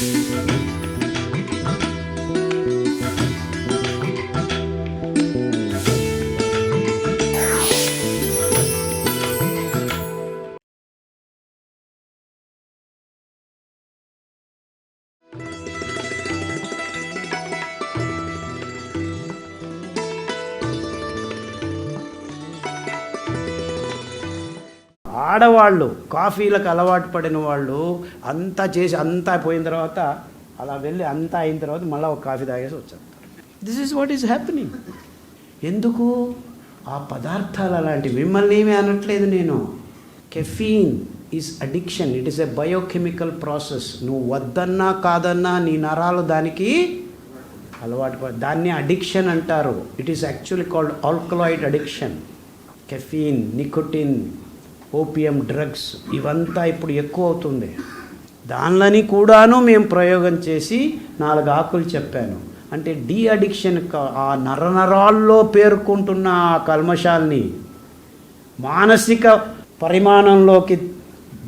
Música ఆడవాళ్ళు కాఫీలకు అలవాటు పడిన వాళ్ళు అంతా చేసి అంతా పోయిన తర్వాత అలా వెళ్ళి అంతా అయిన తర్వాత మళ్ళీ ఒక కాఫీ తాగేసి వచ్చేస్తారు. This is what is happening ఎందుకు? ఆ పదార్థాలు అలాంటివి. మిమ్మల్ని ఏమీ అనట్లేదు నేను. Caffeine is addiction it is a biochemical process నువ్వు వద్దన్నా కాదన్నా నీ నరాలు దానికి అలవాటు దాన్ని అడిక్షన్ అంటారు. It is actually called alkaloid addiction caffeine nicotine opium drugs ఇవంతా ఇప్పుడు ఎక్కువ అవుతుంది. దానిలని కూడాను మేము ప్రయోగం చేసి నాలుగు ఆకులు చెప్పాను. అంటే డీ అడిక్షన్ ఆ నరనరాల్లో పేర్కొంటున్న ఆ కల్మషాల్ని మానసిక పరిమాణంలోకి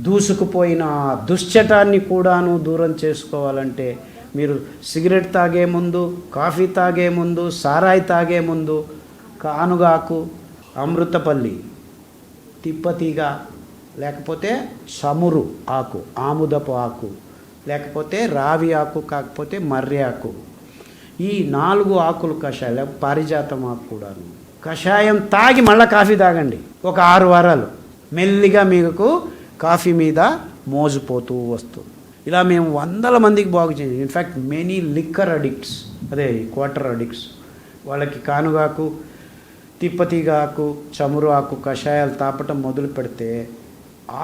దూసుకుపోయిన ఆ దుశ్చటాన్ని కూడాను దూరం చేసుకోవాలంటే మీరు సిగరెట్ తాగే ముందు కాఫీ తాగే ముందు సారాయి తాగే ముందు కానుగాకు అమృతపల్లి తిప్పతీగ లేకపోతే చమురు ఆకు ఆముదపు ఆకు లేకపోతే రావి ఆకు కాకపోతే మర్రి ఆకు. ఈ నాలుగు ఆకులు కషాయం లేకపోతే పారిజాతం ఆకు కూడాను. కషాయం తాగి మళ్ళీ కాఫీ తాగండి. ఒక ఆరు వారాలు. మెల్లిగా మీకు కాఫీ మీద మోజుపోతూ వస్తుంది. ఇలా మేము వందల మందికి బాగు చేయండి in fact many liquor addicts అదే క్వార్టర్ అడిక్ట్స్ వాళ్ళకి కానుగాకు తిప్పతీగ ఆకు చమురు ఆకు కషాయాలు తాపటం మొదలు పెడితే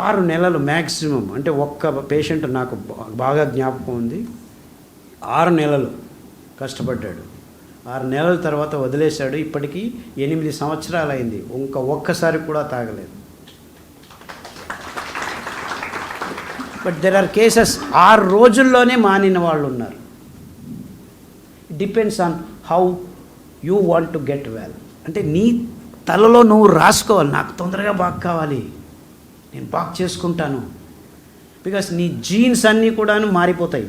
ఆరు నెలలు మ్యాక్సిమం అంటే ఒక్క పేషెంట్ నాకు బాగా జ్ఞాపకం ఉంది. ఆరు నెలలు కష్టపడ్డాడు. ఆరు నెలల తర్వాత వదిలేశాడు. ఇప్పటికీ ఎనిమిది సంవత్సరాలు అయింది ఇంకా ఒక్కసారి కూడా తాగలేదు. బట్ దెర్ ఆర్ కేసెస్ ఆరు రోజుల్లోనే మానిన వాళ్ళు ఉన్నారు. Depends on how you want to get well అంటే నీ తలలో నువ్వు రాసుకోవాలి. నాకు తొందరగా బాగా కావాలి. నేను బాగా చేసుకుంటాను. బికాస్ నీ జీన్స్ అన్నీ కూడాను మారిపోతాయి.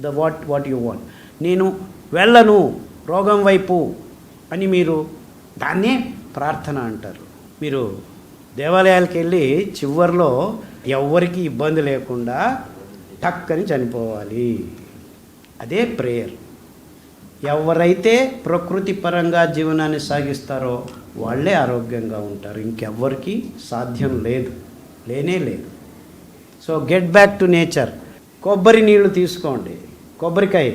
The what what you want నేను వెళ్ళను రోగం వైపు అని మీరు దాన్నే ప్రార్థన అంటారు. మీరు దేవాలయాలకు వెళ్ళి చివరిలో ఎవ్వరికి ఇబ్బంది లేకుండా టక్ అని చనిపోవాలి. అదే ప్రేయర్ ఎవరైతే ప్రకృతి పరంగా జీవనాన్ని సాగిస్తారో వాళ్ళే ఆరోగ్యంగా ఉంటారు. ఇంకెవ్వరికి సాధ్యం లేదు. లేనే లేదు. So get back to nature. కొబ్బరి నీళ్ళు తీసుకోండి. కొబ్బరికాయ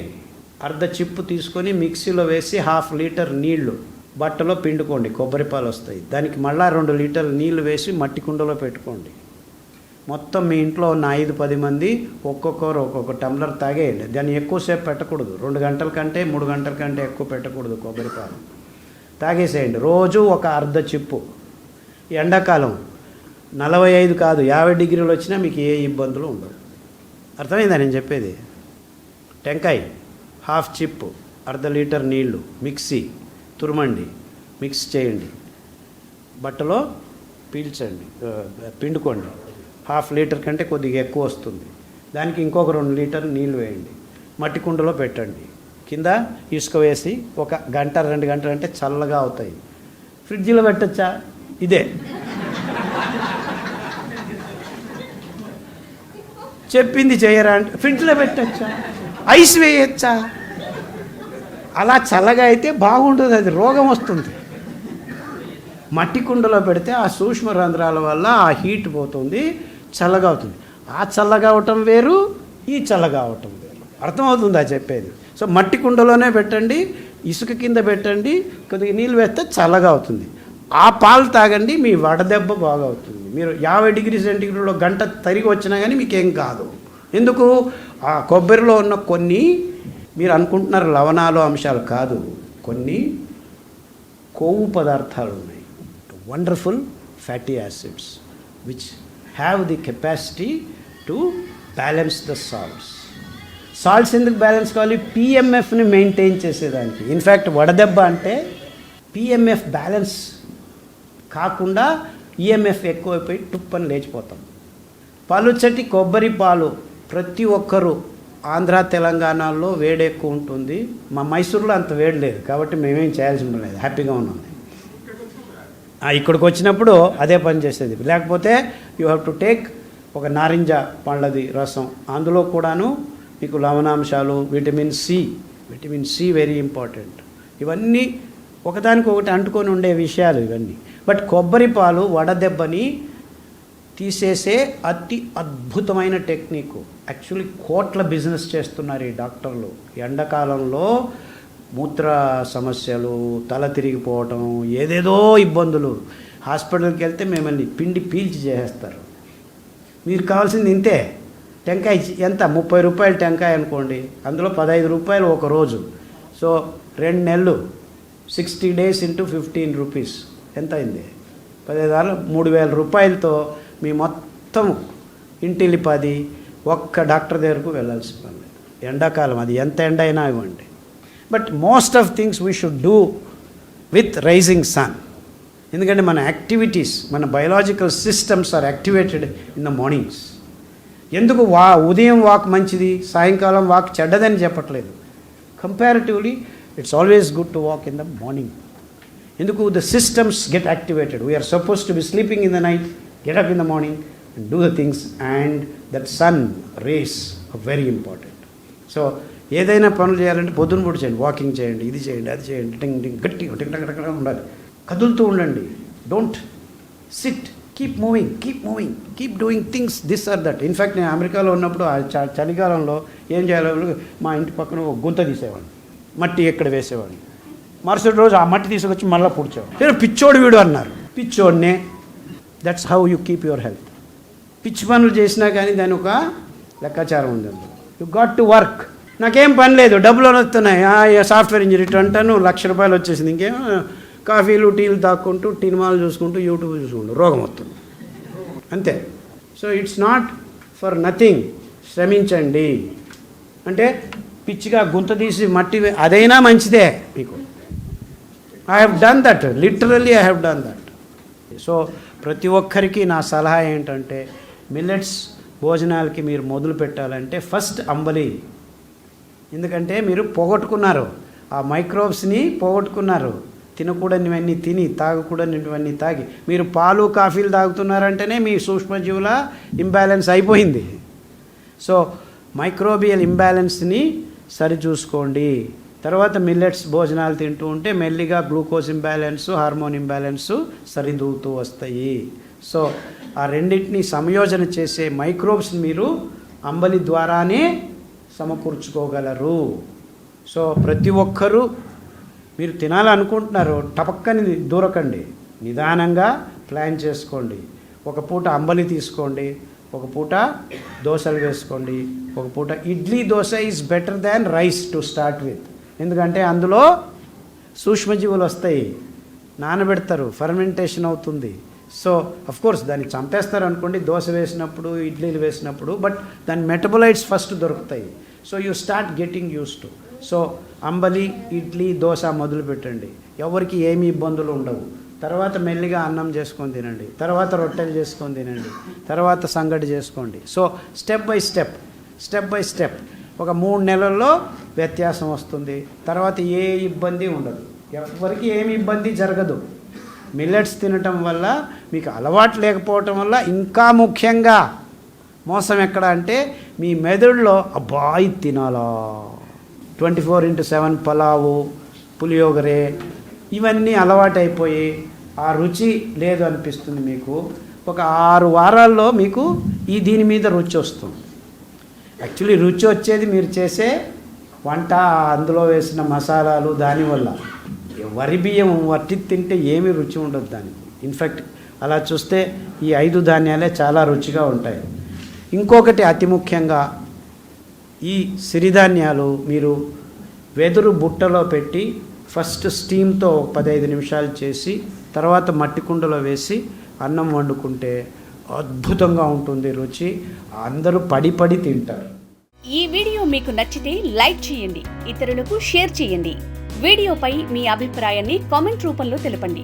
అర్ధ చిప్పు తీసుకొని మిక్సీలో వేసి హాఫ్ లీటర్ నీళ్ళు బట్టలో పిండుకోండి. కొబ్బరి పాలు వస్తాయి. దానికి మళ్ళీ రెండు లీటర్లు నీళ్ళు వేసి మట్టి కుండలో పెట్టుకోండి. మొత్తం మీ ఇంట్లో ఉన్న ఐదు పది మంది ఒక్కొక్కరు ఒక్కొక్క టంబ్లర్ తాగేయండి. దాన్ని ఎక్కువసేపు పెట్టకూడదు. రెండు గంటల కంటే మూడు గంటల కంటే ఎక్కువ పెట్టకూడదు కొబ్బరి పాలు. తాగేసేయండి. రోజు ఒక అర్ధ చిప్పు. ఎండాకాలం. నలభై ఐదు కాదు యాభై డిగ్రీలు వచ్చినా మీకు ఏ ఇబ్బందులు ఉండవు. అర్థమైందా నేను చెప్పేది? టెంకాయ హాఫ్ చిప్పు అర్ధ లీటర్ నీళ్ళు మిక్సీ తురమండి. మిక్స్ చేయండి. బట్టలో పీల్చండి పిండుకోండి. హాఫ్ లీటర్ కంటే కొద్దిగా ఎక్కువ వస్తుంది. దానికి ఇంకొక రెండు లీటర్ నీళ్ళు వేయండి. మట్టి కుండలో పెట్టండి. కింద ఇసుక వేసి ఒక గంట రెండు గంటలు అంటే చల్లగా అవుతాయి. ఫ్రిడ్జ్లో పెట్టచ్చా? ఇదే. చెప్పింది చేయరా అంటే ఫ్రిడ్జ్లో పెట్టచ్చా? ఐస్ వేయచ్చా? అలా చల్లగా అయితే బాగుంటుంది అది రోగం వస్తుంది. మట్టి కుండలో పెడితే ఆ సూక్ష్మ రంధ్రాల వల్ల ఆ హీట్ పోతుంది. చల్లగా అవుతుంది ఆ చల్లగా అవటం వేరు ఈ చల్లగా అవటం వేరు. అర్థమవుతుందా చెప్పేది? సో మట్టి కుండలోనే పెట్టండి ఇసుక కింద పెట్టండి కొద్దిగా నీళ్ళు వేస్తే చల్లగా అవుతుంది ఆ పాలు తాగండి మీ వడదెబ్బ బాగా అవుతుంది మీరు యాభై డిగ్రీ సెంటిగ్రేడ్లో గంట తరిగి వచ్చినా కానీ మీకేం కాదు. ఎందుకు? ఆ కొబ్బరిలో ఉన్న కొన్ని మీరు అనుకుంటున్నారు లవణాలు అంశాలు కాదు. కొన్ని కొవ్వు పదార్థాలు ఉన్నాయి. Wonderful fatty acids which have the capacity to balance the salts salts ఎందుకు బ్యాలెన్స్ కావాలి? పిఎంఎఫ్ని మెయింటైన్ చేసేదానికి. ఇన్ఫ్యాక్ట్ వడదెబ్బ అంటే పిఎంఎఫ్ బ్యాలెన్స్ కాకుండా ఈఎంఎఫ్ ఎక్కువైపోయి టుప్పని లేచిపోతాం. పలుచటి కొబ్బరి పాలు ప్రతి ఒక్కరూ ఆంధ్ర తెలంగాణలో వేడి ఎక్కువ ఉంటుంది. మా మైసూర్లో అంత వేడి లేదు కాబట్టి మేమేం చేయాల్సిన లేదు హ్యాపీగా ఉన్నాం. ఇక్కడికి వచ్చినప్పుడు అదే పని చేసేది. లేకపోతే యూ హ్యావ్ టు టేక్ ఒక నారింజ పండ్లది రసం. అందులో కూడాను మీకు లవణాంశాలు vitamin C vitamin C very important ఇవన్నీ ఒకదానికొకటి అంటుకొని ఉండే విషయాలు ఇవన్నీ. బట్ కొబ్బరి పాలు వడదెబ్బని తీసేసే అతి అద్భుతమైన టెక్నిక్. యాక్చువల్లీ కోట్ల బిజినెస్ చేస్తున్నారు ఈ డాక్టర్లు. ఎండాకాలంలో మూత్ర సమస్యలు తల తిరిగిపోవటం ఏదేదో ఇబ్బందులు. హాస్పిటల్కి వెళ్తే మిమ్మల్ని పిండి పీల్చి చేసేస్తారు. మీరు కావాల్సింది ఇంతే. టెంకాయ ఎంత? ముప్పై రూపాయలు టెంకాయ అనుకోండి. అందులో పదహైదు రూపాయలు ఒక రోజు. సో రెండు నెలలు. Sixty days into fifteen rupees. ఎంత అయింది? పదిహేను మూడు వేల రూపాయలతో మీ మొత్తం ఇంటిల్లిపది ఒక్క డాక్టర్ దగ్గరకు వెళ్ళాల్సి పని ఎండాకాలం అది ఎంత ఎండ అయినా ఇవ్వండి. But most of things we should do with rising sun ఎందుకంటే మన యాక్టివిటీస్ మన biological systems are activated in the mornings ఎందుకు వా ఉదయం వాక్ మంచిది సాయంకాలం వాక్ చెడ్డదని చెప్పట్లేదు. Comparatively it's always good to walk in the morning ఎందుకు the systems get activated we are supposed to be sleeping in the night get up in the morning and do the things and that sun rays very important so ఏదైనా పనులు చేయాలంటే పొద్దున పూట చేయండి walking చేయండి ఇది చేయండి అది చేయండి టింగ్ టింగ్ గట్టిగా టింగ్ టక్ ఉండాలి. కదులుతూ ఉండండి. Don't sit keep moving keep moving keep doing things this or that in fact నేను అమెరికాలో ఉన్నప్పుడు ఆ చలికాలంలో ఏం చేయాలో? మా ఇంటి పక్కన ఒక గుంత తీసేవాడిని. మట్టి ఎక్కడ వేసేవాడిని. మరుసటి రోజు ఆ మట్టి తీసుకొచ్చి మళ్ళీ పూడ్చేవాడు నేను పిచ్చోడు వీడు అన్నారు. పిచ్చోడినే. That's how you keep your health పిచ్చి పనులు చేసినా కానీ దాని ఒక లెక్కాచారం ఉంది యు గాట్ టు వర్క్ నాకేం పని లేదు. డబ్బులు వస్తున్నాయి. ఆ, సాఫ్ట్వేర్ ఇంజనీర్ అంటాను. లక్ష రూపాయలు వచ్చేసింది. ఇంకేం? కాఫీలు టీలు తాక్కుంటూ టినిమాలు చూసుకుంటూ యూట్యూబ్ చూసుకుంటూ. రోగం వస్తుంది. అంతే. So it's not for nothing. శ్రమించండి. అంటే పిచ్చిగా గుంత తీసి మట్టి అదైనా మంచిదే మీకు. I have done that literally I have done that so ప్రతి ఒక్కరికి నా సలహా ఏంటంటే మిల్లెట్స్ భోజనాలకి మీరు మొదలు పెట్టాలంటే ఫస్ట్ అంబలి ఎందుకంటే మీరు పోగొట్టుకున్నారు. ఆ మైక్రోబ్స్ని పోగొట్టుకున్నారు. తినకూడనివన్నీ తిని తాగకూడనివన్నీ తాగి. మీరు పాలు కాఫీలు తాగుతున్నారంటేనే మీ సూక్ష్మజీవుల ఇంబ్యాలెన్స్ అయిపోయింది. సో మైక్రోబియల్ ఇంబ్యాలెన్స్ని సరిచూసుకోండి. తర్వాత మిల్లెట్స్ భోజనాలు తింటూ ఉంటే మెల్లిగా గ్లూకోజ్ ఇంబ్యాలెన్స్ హార్మోన్ ఇంబ్యాలెన్స్ సరిదూతూ వస్తాయి. సో ఆ రెండింటిని సంయోజన చేసే మైక్రోబ్స్ మీరు అంబలి ద్వారానే సమకూర్చుకోగలరు. సో ప్రతి ఒక్కరూ మీరు తినాలనుకుంటున్నారు టపక్కని దూరకండి. నిదానంగా ప్లాన్ చేసుకోండి. ఒక పూట అంబలి తీసుకోండి ఒక పూట దోశలు వేసుకోండి ఒక పూట idli dosa is better than rice to start with ఎందుకంటే అందులో సూక్ష్మజీవులు వస్తాయి నానబెడతారు ఫర్మెంటేషన్ అవుతుంది. సో అఫ్ కోర్స్ దాన్ని చంపేస్తారు అనుకోండి దోశ వేసినప్పుడు ఇడ్లీలు వేసినప్పుడు బట్ దాని మెటబలైట్స్ ఫస్ట్ దొరుకుతాయి. So you start getting use to so అంబలి ఇడ్లీ దోశ మొదలు పెట్టండి. ఎవరికి ఏమి ఇబ్బందులు ఉండవు. తర్వాత మెల్లిగా అన్నం చేసుకొని తినండి. తర్వాత రొట్టెలు చేసుకొని తినండి. తర్వాత సంగటి చేసుకోండి. So step by step step by step ఒక మూడు నెలల్లో వ్యత్యాసం వస్తుంది. తర్వాత ఏ ఇబ్బంది ఉండదు. ఎవరికి ఏమి ఇబ్బంది జరగదు. మిల్లెట్స్ తినటం వల్ల మీకు అలవాటు లేకపోవటం వల్ల ఇంకా ముఖ్యంగా మోసం ఎక్కడ అంటే మీ మెదడులో అబ్బాయి తినాలా? Twenty four into seven pulao puliyogare ఇవన్నీ అలవాటైపోయి ఆ రుచి లేదు అనిపిస్తుంది మీకు. ఒక ఆరు వారాల్లో మీకు ఈ దీని మీద రుచి వస్తుంది. యాక్చువల్లీ రుచి వచ్చేది మీరు చేసే వంట అందులో వేసిన మసాలాలు దానివల్ల. వరి బియ్యం వట్టి తింటే ఏమీ రుచి ఉండదు దానికి. ఇన్ఫ్యాక్ట్ అలా చూస్తే ఈ ఐదు ధాన్యాలే చాలా రుచిగా ఉంటాయి. ఇంకొకటి అతి ముఖ్యంగా ఈ సిరిధాన్యాలు మీరు వెదురు బుట్టలో పెట్టి ఫస్ట్ స్టీమ్తో పదహైదు నిమిషాలు చేసి తర్వాత మట్టి కుండలో వేసి అన్నం వండుకుంటే అద్భుతంగా ఉంటుంది రుచి. అందరూ పడి పడి తింటారు. ఈ వీడియో మీకు నచ్చితే లైక్ చేయండి ఇతరులకు షేర్ చేయండి. వీడియోపై మీ అభిప్రాయాన్ని కామెంట్ రూపంలో తెలపండి.